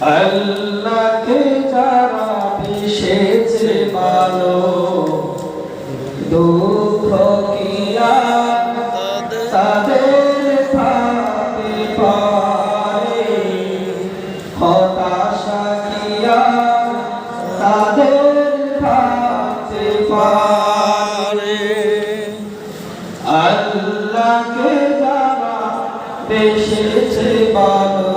আল্লাহকে যারা বিশেছে ভালো, দুঃখ কিয়া তাদের থাকতে পারে? হতাশা কিয়া তাদের থাকতে পারে? আল্লাহকে যারা বেসেছে ভালো,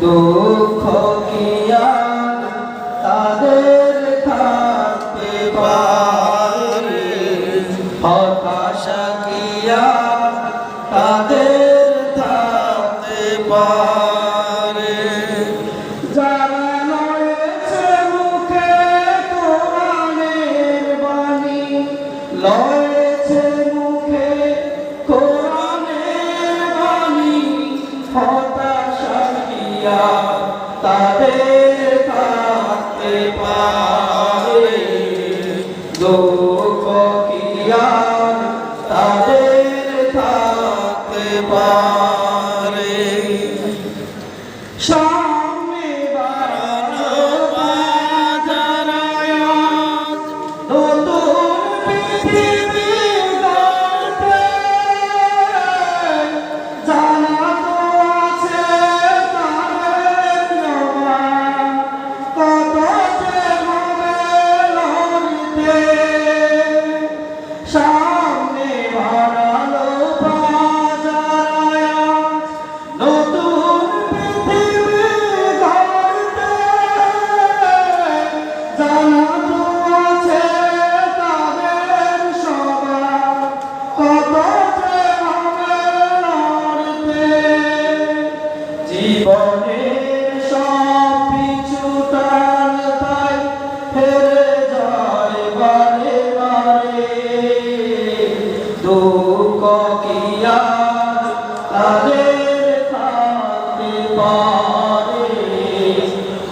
দুঃখ লয়েছে মুখে কোরআনের বাণী হতাশা কিয়া তাদের থাকতে পারে। দুঃখ কিয়া তাদের থাকতে পারে? জীবনের সব পিছু টান তাই হেরে যায় বারে বারে। দুঃখ কিয়া তাদের থাকতে পারে?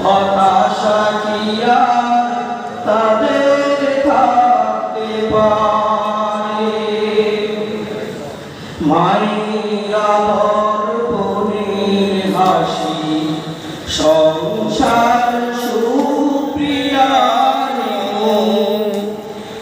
হতাশা কিয়া তাদের থাকতে পারে?